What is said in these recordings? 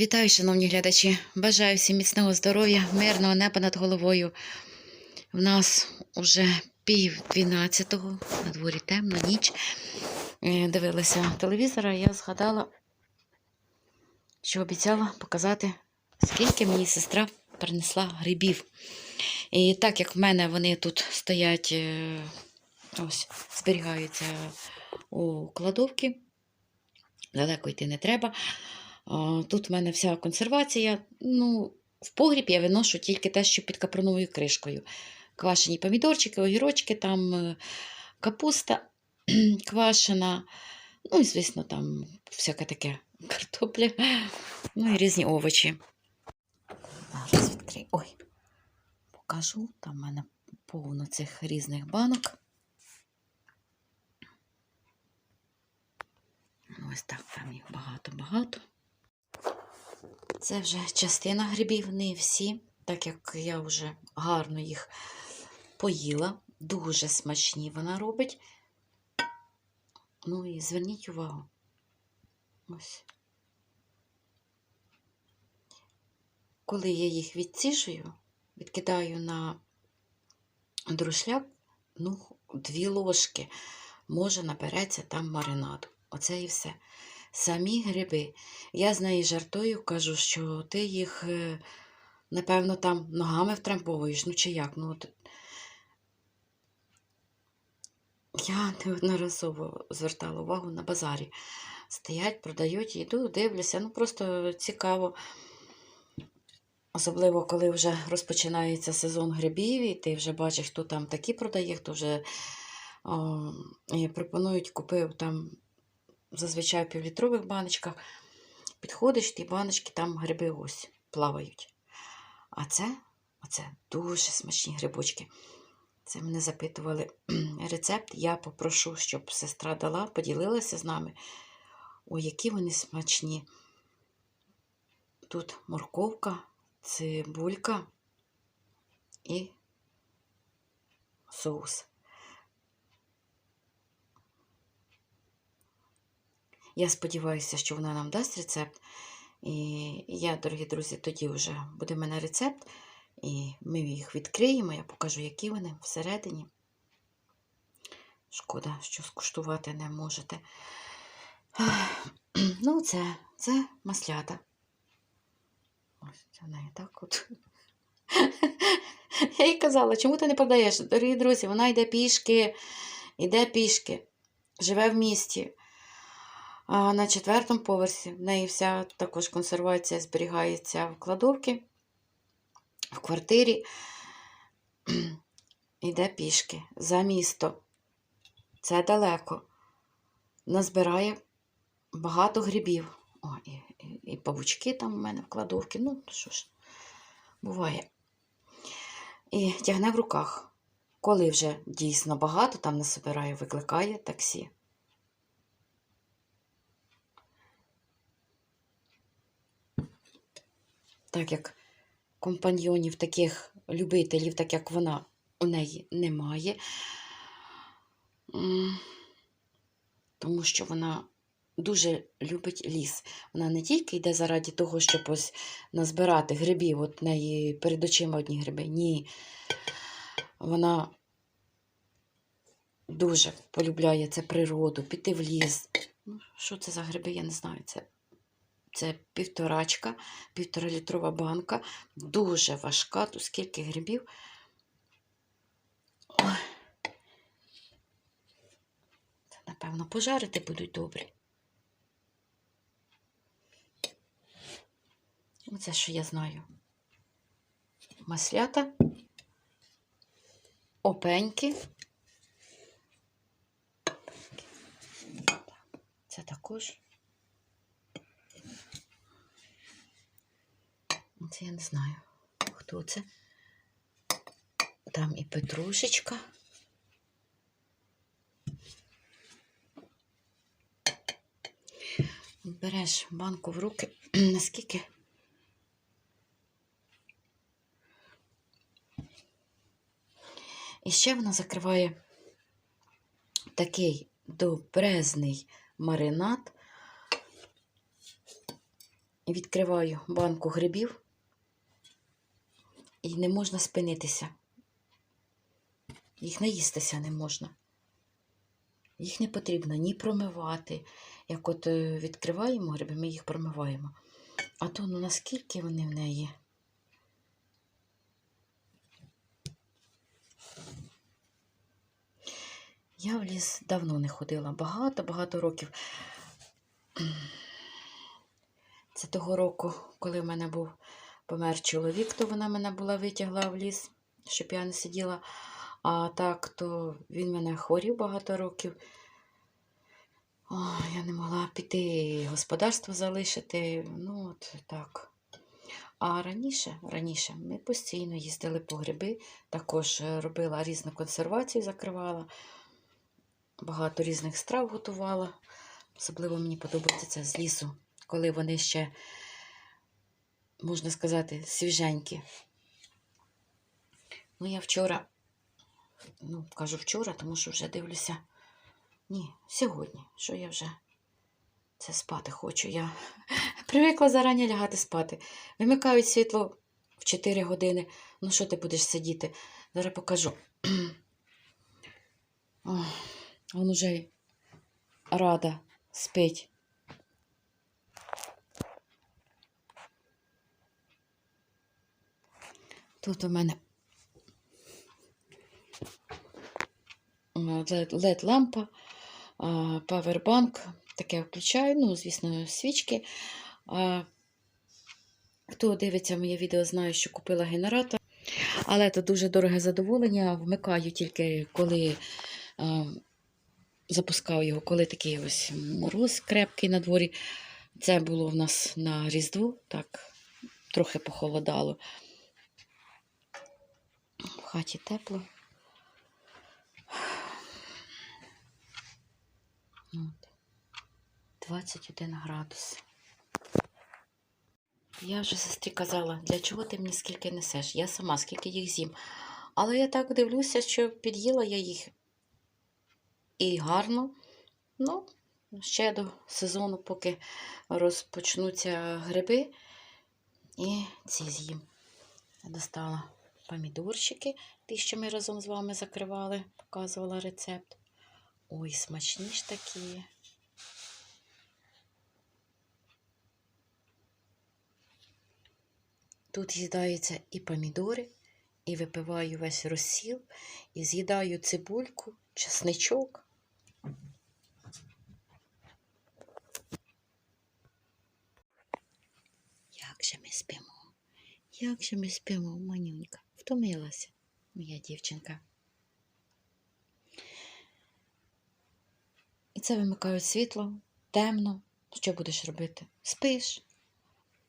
Вітаю, шановні глядачі! Бажаю всім міцного здоров'я, мирного неба над головою. В нас уже пів дванадцятого, на дворі темно, ніч. Е, Дивилася телевізора, і я згадала, що обіцяла показати, скільки мені сестра принесла грибів. І так як в мене вони тут стоять, е, ось, зберігаються у кладовці, далеко йти не треба. Тут в мене вся консервація. Ну, в погріб я виношу тільки те, що під капроновою кришкою. Квашені помідорчики, огірочки, там е, капуста квашена. Ну і, звісно, там всяке таке картопля, ну і різні овочі. Зараз відкрию. Ой, покажу. Там в мене повно цих різних банок. Ось так, там їх багато-багато. Це вже частина грибів, не всі, так як я вже гарно їх поїла. Дуже смачні вона робить. Ну і зверніть увагу. Ось. Коли я їх відсіжую, відкидаю на друшляк, ну, дві ложки, може набереться там маринаду. Оце і все. Самі гриби. Я з неї жартую, кажу, що ти їх, е, напевно, там ногами втрамбовуєш, ну чи як. Ну, от... Я неодноразово звертала увагу на базарі. Стоять, продають, йду, дивлюся. Ну, просто цікаво. Особливо, коли вже розпочинається сезон грибів, і ти вже бачиш, хто там такі продає, хто вже о, і пропонують, купив там зазвичай в півлітрових баночках. Підходиш, ті баночки, там гриби ось плавають. А це, оце дуже смачні грибочки. Це мене запитували рецепт. Я попрошу, щоб сестра дала, поділилася з нами. Ой, які вони смачні. Тут морковка, цибулька і соус. Я сподіваюся, що вона нам дасть рецепт. І я, дорогі друзі, тоді вже буде в мене рецепт, і ми їх відкриємо, я покажу, які вони всередині. Шкода, що скуштувати не можете. Ну, це, це маслята. Ось це в неї так от. Я їй казала, чому ти не продаєш? Дорогі друзі, вона йде пішки, йде пішки, живе в місті. А на четвертому поверсі в неї вся також консервація зберігається в кладовці, в квартирі. Йде пішки за місто. Це далеко. Назбирає багато грибів. О, і, і, і павучки там у мене в кладовці. Ну, що ж, буває. І тягне в руках. Коли вже дійсно багато, там насобирає, викликає таксі. Так як компаньйонів, таких любителів, так як вона у неї немає. Тому що вона дуже любить ліс. Вона не тільки йде заради того, щоб ось назбирати грибів, от неї перед очима одні гриби. Ні. Вона дуже полюбляє це природу, піти в ліс. Ну, що це за гриби, я не знаю. Це це півторачка, півтора літрова банка. Дуже важка. Тут скільки грибів. Це, напевно, пожарити будуть добрі. Оце, що я знаю. Маслята, опеньки. Це також. Це я не знаю, хто це. Там і петрушечка. Береш банку в руки, наскільки. І ще вона закриває такий добрезний маринад відкриваю банку грибів і не можна спинитися. Їх наїстися не можна. Їх не потрібно ні промивати. Як от е, відкриваємо гриби, ми їх промиваємо. А то ну наскільки вони в неї. Я в ліс давно не ходила, багато-багато років. Це того року, коли в мене був помер чоловік, то вона мене була витягла в ліс, щоб я не сиділа. А так, то він мене хворів багато років. О, я не могла піти господарство залишити. Ну, от так. А раніше, раніше ми постійно їздили по гриби, також робила різну консервацію, закривала, багато різних страв готувала. Особливо мені подобається це з лісу, коли вони ще, можна сказати, свіженькі. Ну, я вчора, ну, кажу вчора, тому що вже дивлюся. Ні, сьогодні, що я вже це спати хочу. Я привикла зарані лягати спати. Вимикають світло в 4 години. Ну, що ти будеш сидіти? Зараз покажу. О, він уже рада спить. Тут у мене led лампа павербанк. Таке включаю, ну, звісно, свічки. Хто дивиться моє відео, знає, що купила генератор. Але це дуже дороге задоволення. Вмикаю тільки коли запускав його, коли такий ось мороз крепкий на дворі. Це було в нас на Різдво, так, трохи похолодало. Хаті тепло. От. 21 градус. Я вже сестрі казала, для чого ти мені скільки несеш? Я сама скільки їх з'їм. Але я так дивлюся, що під'їла я їх і гарно. Ну, ще до сезону, поки розпочнуться гриби, і ці з'їм. Я достала помідорчики, ті, що ми разом з вами закривали, показувала рецепт. Ой, смачні ж такі. Тут з'їдаються і помідори, і випиваю весь розсіл, і з'їдаю цибульку, чесничок. Як же ми спимо? Як же ми спимо, манюнька? Втомилася, моя дівчинка. І це вимикають світло, темно. Що будеш робити? Спиш.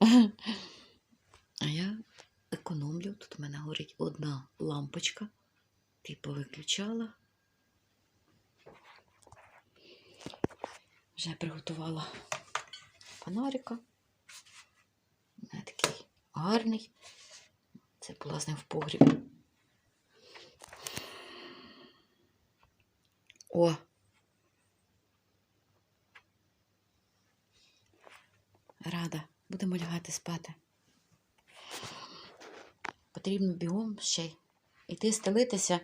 А я економлю. Тут у мене горить одна лампочка. Типу виключала. Вже приготувала фонарика. У мене такий гарний. Це була з ним в погрібі. О! Рада, будемо лягати спати. Потрібно бігом ще й іти стелитися,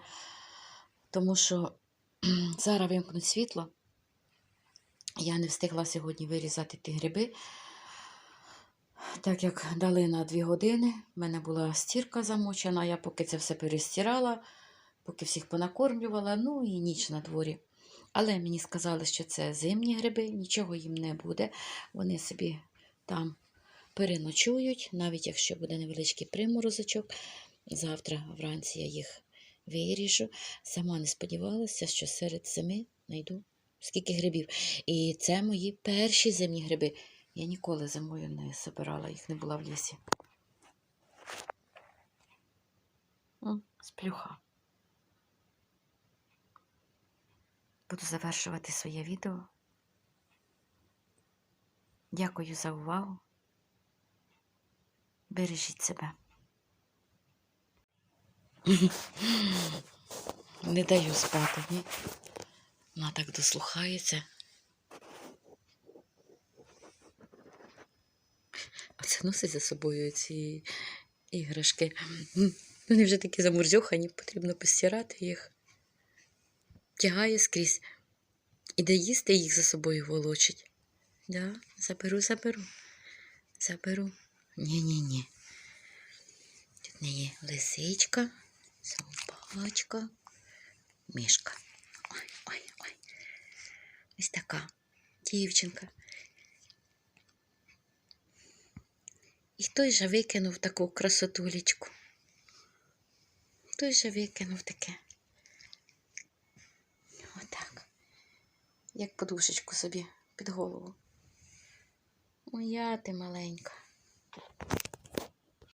тому що зараз вимкнуть світло. Я не встигла сьогодні вирізати ті гриби, так як дали на дві години. В мене була стірка замочена, я поки це все перестирала, поки всіх понакормлювала, ну і ніч на дворі. Але мені сказали, що це зимні гриби, нічого їм не буде. Вони собі там переночують, навіть якщо буде невеличкий приморозочок. Завтра вранці я їх виріжу. Сама не сподівалася, що серед зими знайду скільки грибів. І це мої перші зимні гриби. Я ніколи зимою не збирала, їх не була в лісі. Сплюха. Буду завершувати своє відео. Дякую за увагу. Бережіть себе. Не даю спати, ні. Вона так дослухається. їх носить за собою, ці іграшки. Вони вже такі замурзьохані, потрібно постирати їх. Тягає скрізь. І де їсти їх за собою волочить. Да, заберу, заберу. Заберу. Ні-ні-ні. Тут не є лисичка, собачка, мішка. Ой, ой, ой. Ось така дівчинка. І той же викинув таку красотулечку. Той же викинув таке. Отак. Як подушечку собі під голову. Моя ти маленька.